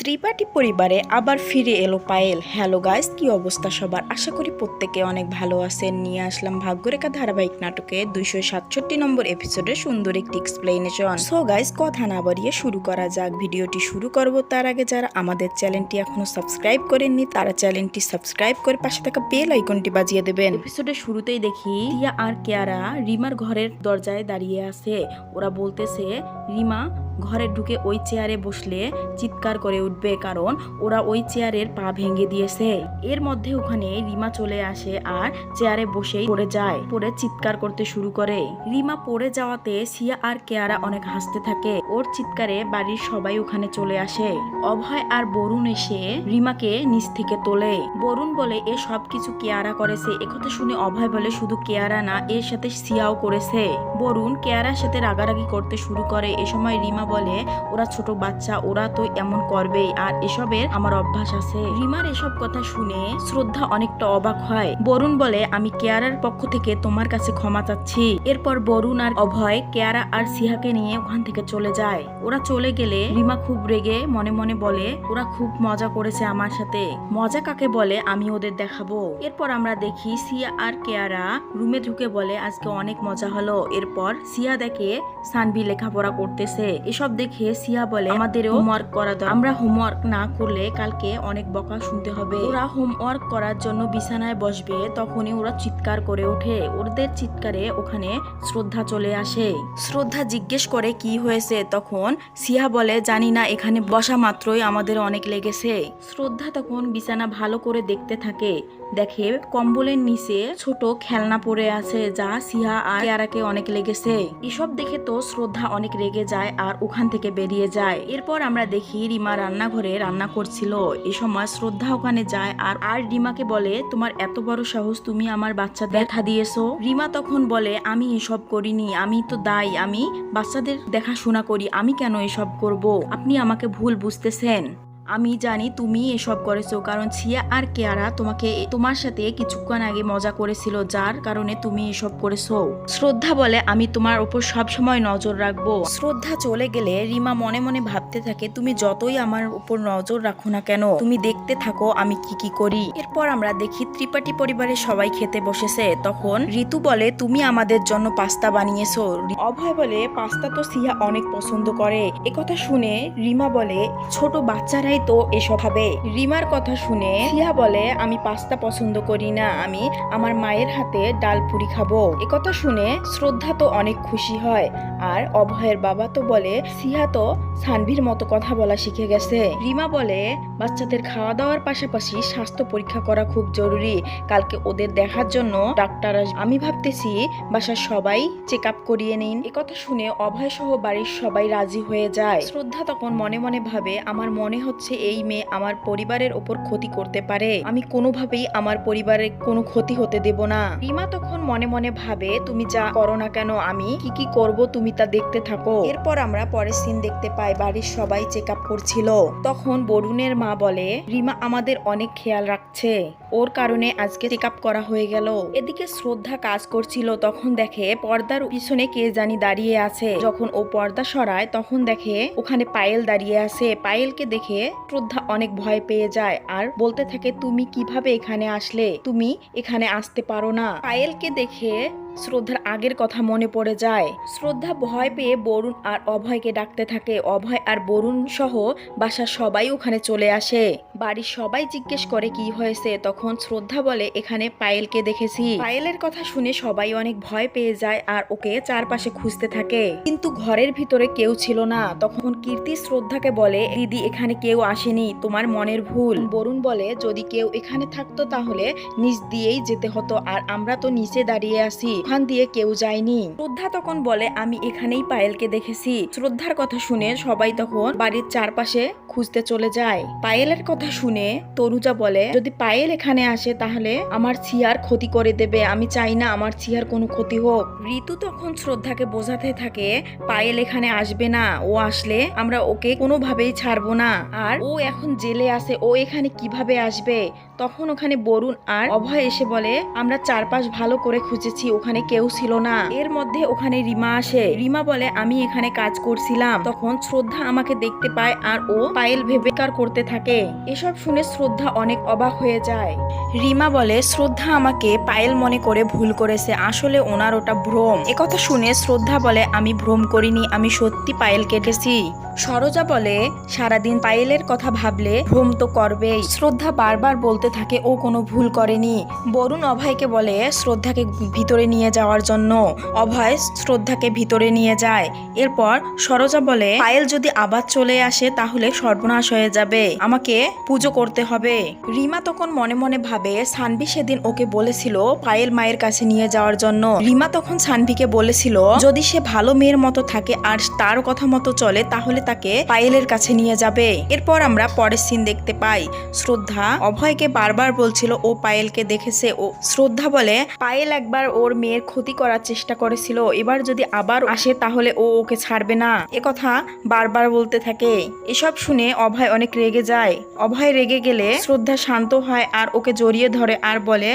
ত্রিপাঠী পরিবারে আবার ফিরে এলো পায়েল। হ্যালো গাইস কি অবস্থা সবার? আশা করি প্রত্যেকে অনেক ভালো আছেন। নিয়ে আসলাম ভাগ্যরেখা ধারাবাহিক নাটকে দুইশো সাতষট্টি নম্বর এপিসোডে সুন্দর একটি এক্সপ্লেনেশন সো গাইস কথা না বাড়িয়ে শুরু করা যাক। ভিডিওটি শুরু করব তার আগে যারা আমাদের চ্যানেলটি এখনও সাবস্ক্রাইব করেননি, তারা চ্যানেলটি সাবস্ক্রাইব করে পাশে থাকা বেল আইকনটি বাজিয়ে দেবেন। এপিসোডের শুরুতেই দেখি, রিয়া আর কেয়ারা রিমার ঘরের দরজায় দাঁড়িয়ে আছে। ওরা বলতেছে, রিমা ঘরে ঢুকে ওই চেয়ারে বসলে চিৎকার করে উঠবে কারণ ওরা ওই চেয়ারের পা ভেঙে দিয়েছে। এর মধ্যে ওখানে রিমা চলে আসে আর চেয়ারে বসেই পড়ে যায়, পড়ে চিৎকার করতে শুরু করে। রিমা পড়ে যাওয়াতে সিয়া আর কেয়ারা অনেক হাসতে থাকে। ওর চিৎকারে বাড়ির সবাই ওখানে চলে আসে। অভয় আর বরুণ এসে রিমাকে নিচ থেকে তোলে। বরুণ বলে, এ সব কিছু কেয়ারা করেছে। একথা শুনে অভয় বলে, শুধু কেয়ারা না, এর সাথে সিয়াও করেছে। বরুণ কেয়ারার সাথে রাগারাগি করতে শুরু করে। এ সময় রিমা বলে, ওরা ছোট বাচ্চা, ওরা তো এমন করবেই। আর এসবের আমার অভ্যাস আছে। রিমার এসব কথা শুনে শ্রদ্ধা অনেকটা অবাক হয়। বরুণ বলে, আমি কেয়ারার পক্ষ থেকে তোমার কাছে ক্ষমা চাচ্ছি। এরপর বরুণ আর অভয়, কেয়ারা আর সিহাকে নিয়ে ওখান থেকে চলে যায়। ওরা চলে গেলে রিমা খুব রেগে মনে মনে বলে, ওরা খুব মজা করেছে আমার সাথে। মজা কাকে বলে? আমি ওদের দেখাবো। এরপর আমরা দেখি সিয়া আর কেয়ারা রুমে ঢুকে বলে, আজকে অনেক মজা হলো। এরপর সিয়া দেখে সানভি লেখাপড়া করতেছে। এসব দেখে সিয়া বলে, আমাদেরও হোমওয়ার্ক করা দরকার। আমরা হোমওয়ার্ক না করলে কালকে অনেক বকা শুনতে হবে। ওরা হোমওয়ার্ক করার জন্য বিছানায় বসবে, তখনই ওরা চিৎকার করে ওঠে। ওদের চিৎকারে ওখানে শ্রদ্ধা চলে আসে। শ্রদ্ধা জিজ্ঞেস করে কি হয়েছে, তখন সিয়া বলে, জানি না, এখানে বসা মাত্রই আমাদের অনেক লেগেছে। শ্রদ্ধা তখন বিছানা ভালো করে দেখতে থাকে। দেখে কম্বলের নিচে ছোট খেলনা পড়ে আছে যা সিহা আর কেয়ারাকে অনেক লেগেছে। এসব দেখে তো শ্রদ্ধা অনেক রেগে যায় আর ওখান থেকে বেরিয়ে যায়। এরপর আমরা দেখি রিমা রান্নাঘরে রান্না করছিল। এ সময় শ্রদ্ধা ওখানে যায় আর আর রিমাকে বলে, তোমার এত বড় সাহস তুমি আমার বাচ্চা দেখা দিয়েছ? রিমা তখন বলে, আমি এসব করিনি, আমি তো দায়ী, আমি বাচ্চাদের দেখাশোনা করি, আমি কেন এসব করব? আপনি আমাকে ভুল বুঝতেছেন। আমি জানি তুমি এসব করেছ, কারণ ছিয়া আর কেয়ারা তোমাকে তোমার সাথে কিছুক্ষণ আগে মজা করেছিল, যার কারণে তুমি এসব করেছ। শ্রদ্ধা বলে, আমি তোমার উপর সব সময় নজর রাখব। শ্রদ্ধা চলে গেলে রিমা মনে মনে ভাবতে থাকে, তুমি যতই আমার উপর নজর রাখো না কেন, তুমি দেখতে থাকো আমি কি কি করি। এরপর আমরা দেখি ত্রিপাঠী পরিবারের সবাই খেতে বসেছে। তখন ঋতু বলে, তুমি আমাদের জন্য পাস্তা বানিয়েছো। অভয় বলে, পাস্তা তো সিয়া অনেক পছন্দ করে। একথা শুনে রিমা বলে, ছোট বাচ্চারাই তো এসব হবে। রিমার কথা শুনে সিয়া বলে, আমি পাস্তা পছন্দ করি না, আমি আমার মায়ের হাতে ডাল পুরি খাব। একথা শুনে শ্রদ্ধা তো অনেক খুশি হয়, আর অভয়ের বাবা তো বলে, সিয়া তো সানভির মতো কথা বলা শিখে গেছে। রিমা বলে, বাচ্চাদের খাওয়া দাওয়ার পাশাপাশি স্বাস্থ্য পরীক্ষা করা খুব জরুরি। কালকে ওদের দেখার জন্য ডাক্তার আমি ভাবতেছি বাসার সবাই চেক আপ করিয়ে নিন। একথা শুনে অভয় সহ বাড়ির সবাই রাজি হয়ে যায়। শ্রদ্ধা তখন মনে মনে ভাবে, আমার মনে হচ্ছে এই মেয়ে আমার পরিবারের ওপর ক্ষতি করতে পারে। আমি কোনোভাবেই আমার পরিবারের কোনো ক্ষতি হতে দেব না। রিমা তখন মনে মনে ভাবে, তুমি যা করো না কেন? আমি কি কি করব তুমি তা দেখতে থাকো। এরপর আমরা পরের সিন দেখতে পাই। বাড়ির সবাই চেক আপ করছিল। তখন বরুণের মা বলে রিমা আমাদের অনেক খেয়াল রাখছে। ওর কারণে আজকে চেক আপ করা হয়ে গেল। এদিকে শ্রদ্ধা কাজ করছিল, তখন দেখে পর্দার পিছনে কে জানি দাঁড়িয়ে আছে। যখন ও পর্দা সরায়, তখন দেখে ওখানে পায়েল দাঁড়িয়ে আছে। পায়েলকে দেখে শ্রদ্ধা অনেক ভয় পেয়ে যায় আর বলতে থাকে, তুমি কীভাবে এখানে আসলে? তুমি এখানে আসতে পারো না। পায়েলকে দেখে শ্রদ্ধার আগের কথা মনে পড়ে যায়। শ্রদ্ধা ভয় পেয়ে বরুণ আর অভয়কে ডাকতে থাকে। অভয় আর বরুণ সহ বাসার সবাই ওখানে চলে আসে। বাড়ির সবাই জিজ্ঞেস করে, কি হয়েছে? তখন শ্রদ্ধা বলে, এখানে পায়েলকে দেখেছি। পায়েলের কথা শুনে সবাই অনেক ভয় পেয়ে যায় আর ওকে চারপাশে খুঁজতে থাকে। কিন্তু ঘরের ভিতরে কেউ ছিল না। তখন কীর্তি শ্রদ্ধাকে বলে, দিদি, এখানে কেউ আসেনি, তোমার মনের ভুল। বরুণ বলে, যদি কেউ এখানে থাকতো তাহলে নিচ দিয়েই যেতে হতো আর আমরা তো নিচে দাঁড়িয়ে আছি, ওখান দিয়ে কেউ যায়নি। শ্রদ্ধা তখন বলে, আমি এখানেই পায়েলকে দেখেছি। শ্রদ্ধার কথা শুনে সবাই তখন বাড়ির চারপাশে খুঁজতে চলে যায়। পায়েলের কথা শুনে তরুজা বলে, যদি পায়েল এখানে আসে তাহলে আমার সিয়ার ক্ষতি করে দেবে। আমি চাই না আমার সিয়ার কোনো ক্ষতি হোক। ঋতু তখন শ্রদ্ধাকে বোঝাতে থাকে, পায়েল এখানে আসবে না। ও আসলে আমরা ওকে কোনোভাবেই ছাড়বো না। আর ও এখন জেলে আছে। ও এখানে কীভাবে আসবে? তখন ওখানে বরুণ আর অভয় এসে বলে, আমরা চারপাশ ভালো করে খুঁজেছি, ওখানে কেউ ছিল না। এর মধ্যে ওখানে রিমা আসে। রিমা বলে, আমি এখানে কাজ করছিলাম। তখন শ্রদ্ধা আমাকে দেখতে পায় আর ও পায়েল ভেবেকার করতে থাকে। এসব শুনে শ্রদ্ধা অনেক অবাক হয়ে যায়। রিমা বলে, শ্রদ্ধা আমাকে পায়েল মনে করে ভুল করেছে। আসলে ওনার ওটা ভ্রম। একথা শুনে শ্রদ্ধা বলে, আমি ভ্রম করিনি, আমি সত্যি পায়েল কেটেছি। সরোজা বলে, সারাদিন পায়েলের কথা ভাবলে ভ্রম তো করবেই। শ্রদ্ধা বারবার বলতে থাকে ও কোনো ভুল করেনি। বরুণ অভয়কে বলে শ্রদ্ধাকে ভিতরে নিয়ে যাওয়ার জন্য। অভয় শ্রদ্ধাকে ভিতরে নিয়ে যায়। এরপর সরোজা বলে, পায়েল যদি আবার চলে আসে তাহলে সর্বনাশ হয়ে যাবে। আমাকে পুজো করতে হবে। রিমা তখন মনে মনে ভাবে, সানভি সেদিন ওকে বলেছিল পায়েল মায়ের কাছে নিয়ে যাওয়ার জন্য। রিমা তখন সানভিকে বলেছিল, যদি সে ভালো মেয়ের মতো থাকে আর তার কথা মতো চলে, তাহলে তাকে পায়েলের কাছে নিয়ে যাবে। এরপর আমরা পরের সিন দেখতে পাই। শ্রদ্ধা অভয়কে বারবার বলছিল, ও পায়েলকে দেখেছে। ও শ্রদ্ধা বলে, পায়েল একবার ওর মেয়ের ক্ষতি করার চেষ্টা করেছিল। এবার যদি আবার আসে, তাহলে ও ওকে ছাড়বে না। এ কথা বারবার বলতে থাকে। এসব শুনে অভয় অনেক রেগে যায়। অভয় রেগে গেলে শ্রদ্ধা শান্ত হয় আর ওকে জড়িয়ে ধরে আর বলে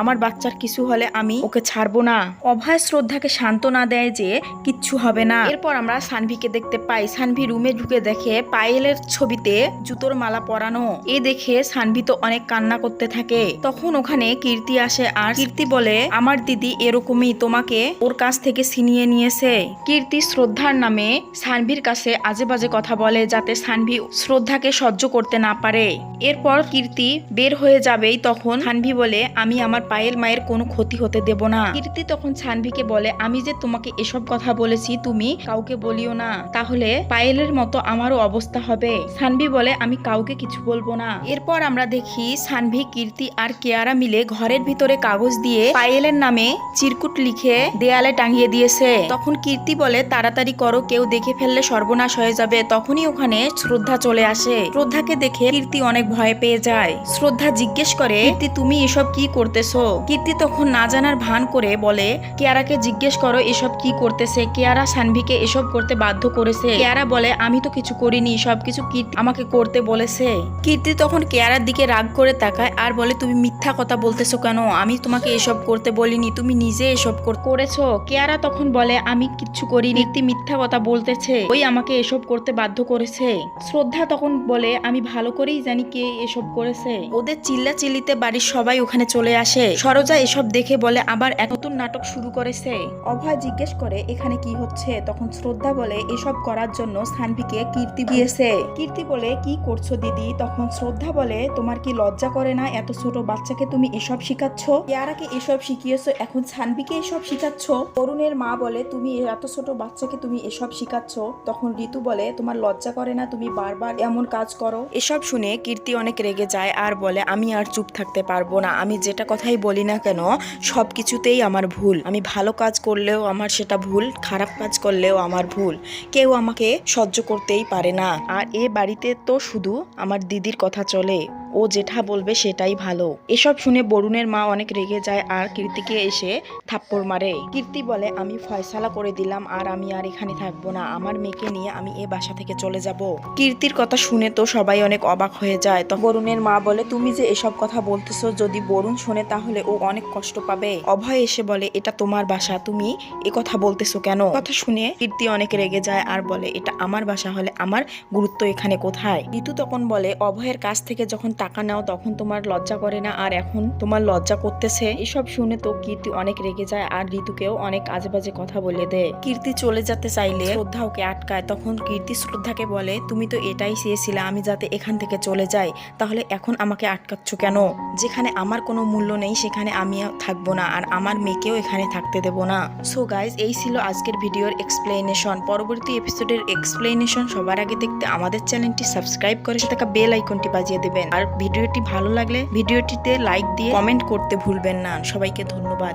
আমার বাচ্চার কিছু হলে আমি ওকে ছাড়বো না। অভয় শ্রদ্ধাকে সান্ত্বনা দেয় যে কিচ্ছু হবে না। এরপর আমরা সানভিকে দেখতে পাই। সানভি রুমে ঢুকে দেখে পায়েলের ছবিতে জুতোর মালা পরানো। এ দেখে সানভি তো অনেক কান্না করতে থাকে। তখন ওখানে কীর্তি আসে আর কীর্তি বলে, আমার দিদি এরকমই তোমাকে ওর কাছ থেকে ছিনিয়ে নিয়েছে। কীর্তি শ্রদ্ধার নামে সানভির কাছে আজে বাজে কথা বলে যাতে সানভি শ্রদ্ধাকে সহ্য করতে না পারে। এরপর কীর্তি বের হয়ে যাবেই তখন সানভি বলে, আমি আমার পায়েল মায়ের কোনো ক্ষতি হতে দেব না। কীর্তি তখন সানভিকে বলে, আমি যে তোমাকে এসব কথা বলেছি, তুমি কাউকে বলিও না। তাহলে পায়েলের মতো আমারও অবস্থা হবে। সানভি বলে, আমি কাউকে কিছু বলব না। এরপর আমরা দেখি সানভি কীর্তি আর কেয়ারা মিলে ঘরের ভিতরে কাগজ দিয়ে পায়েলের নামে চিরকুট লিখে দেয়ালে টাঙিয়ে দিয়েছে। তখন কীর্তি বলে, তাড়াতাড়ি করো, কেউ দেখে ফেললে সর্বনাশ হয়ে যাবে। তখনই ওখানে শ্রদ্ধা চলে আসে। শ্রদ্ধাকে দেখে কীর্তি অনেক ভয় পেয়ে যায়। শ্রদ্ধা জিজ্ঞেস করে, কীর্তি, তুমি এসব কি করতেছো? কীর্তি তখন না জানার ভান করে বলে, কেয়ারাকে জিজ্ঞেস করো এসব কি করতেছে? কেয়ারা সানভিকে এসব করতে বাধ্য করেছে। কেয়ারা বলে, আমি তো কিছু করিনি, সবকিছু কীর্তি আমাকে করতে বলেছে। কীর্তি তখন কেয়ারার দিকে রাগ করে তাকায় আর বলে, তুমি মিথ্যা কথা বলতেছো কেন? আমি তোমাকে এসব করতে বলিনি, তুমি নিজে এসব করেছ। কেয়ারা তখন বলে, আমি কিচ্ছু করিনি কীর্তি মিথ্যা কথা বলতেছে। ওই আমাকে এসব করতে বাধ্য করেছে। শ্রদ্ধা তখন বলে, আমি ভালো করেই জানি কে এসব করেছে। ওদের চিল্লা চিল্লিতে বাড়ির সবাই ওখানে চলে আসে। সরোজা এসব দেখে বলে আবার এক নতুন নাটক শুরু করেছে? অভয় জিজ্ঞেস করে এখানে কি হচ্ছে? তখন শ্রদ্ধা বলে এসব করার জন্য সানভিকে কীর্তি দিয়েছে। কীর্তি বলে কি করছ দিদি? তখন শ্রদ্ধা বলে তোমার কি লজ্জা করে না? এত ছোট বাচ্চাকে তুমি এসব শিখাচ্ছ? ইয়ারাকে এসব শিখিয়েছো? এখন সানভিকে এসব শিখাচ্ছ? অরুণের মা বলে তুমি এত ছোট বাচ্চাকে তুমি এসব শিখাচ্ছ? তখন ঋতু বলে তোমার লজ্জা করে না? তুমি বারবার এমন কাজ করো? এসব শুনে কীর্তি অনেক রেগে যায় আর বলে আমি আর চুপ থাকতে পারব না। আমি যেটা কথাই বলি না কেন সব কিছুতেই আমার ভুল। আমি ভালো কাজ করলেও আমার সেটা ভুল, খারাপ কাজ করলেও আমার ভুল। কেউ আমাকে সহ্য করতেই পারে না। আর এ বাড়িতে তো শুধু আমার দিদির কথা চলে। ও যেটা বলবে সেটাই ভালো। এসব শুনে বরুণের মা অনেক রেগে যায় আর কীর্তিকে এসে থাপ্পড় মারে। কীর্তি বলে, আমি ফয়সালা করে দিলাম আর আমি আর এখানে থাকব না। আমার মেয়েকে নিয়ে আমি এ বাসা থেকে চলে যাব। কীর্তির কথা শুনে তো সবাই অনেক অবাক হয়ে যায়। তো বরুণের মা বলে, তুমি যে এসব কথা বলতেছো, যদি বরুণ শোনে তাহলে ও অনেক কষ্ট পাবে। অভয় এসে বলে, এটা তোমার বাসা, তুমি এ কথা বলতেছো কেন? কথা শুনে কীর্তি অনেক রেগে যায় আর বলে, এটা আমার বাসা, হলে আমার গুরুত্ব এখানে কোথায়? ঋতু তখন বলে, অভয়ের কাছ থেকে যখন টাকা নাও, তখন তোমার লজ্জা করে না, আর এখন তোমার লজ্জা করতেছে? এসব শুনে তো কীর্তি অনেক রেগে যায় আর ঋতুকেও অনেক আজে বাজে কথা বলে দেয়। কীর্তি চলে যেতে চাইলে শ্রদ্ধা ওকে আটকায়। তখন কীর্তি শ্রদ্ধাকে বলে, তুমি তো এটাই চেয়েছিলে আমি যাতে এখান থেকে চলে যাই, তাহলে এখন আমাকে আটকাচ্ছ কেন? যেখানে আমার কোনো মূল্য নেই, সেখানে আমি থাকব না আর আমার মেয়েকেও এখানে থাকতে দেব না। সো গাইজ এই ছিল আজকের ভিডিওর এক্সপ্লেনেশন পরবর্তী এপিসোডের এক্সপ্লেনেশন সবার আগে দেখতে আমাদের চ্যানেলটি সাবস্ক্রাইব করে থাকা বেল আইকনটি বাজিয়ে দেবেন। আর ভিডিওটি ভালো লাগলে ভিডিওটিতে লাইক দিয়ে কমেন্ট করতে ভুলবেন না। সবাইকে ধন্যবাদ।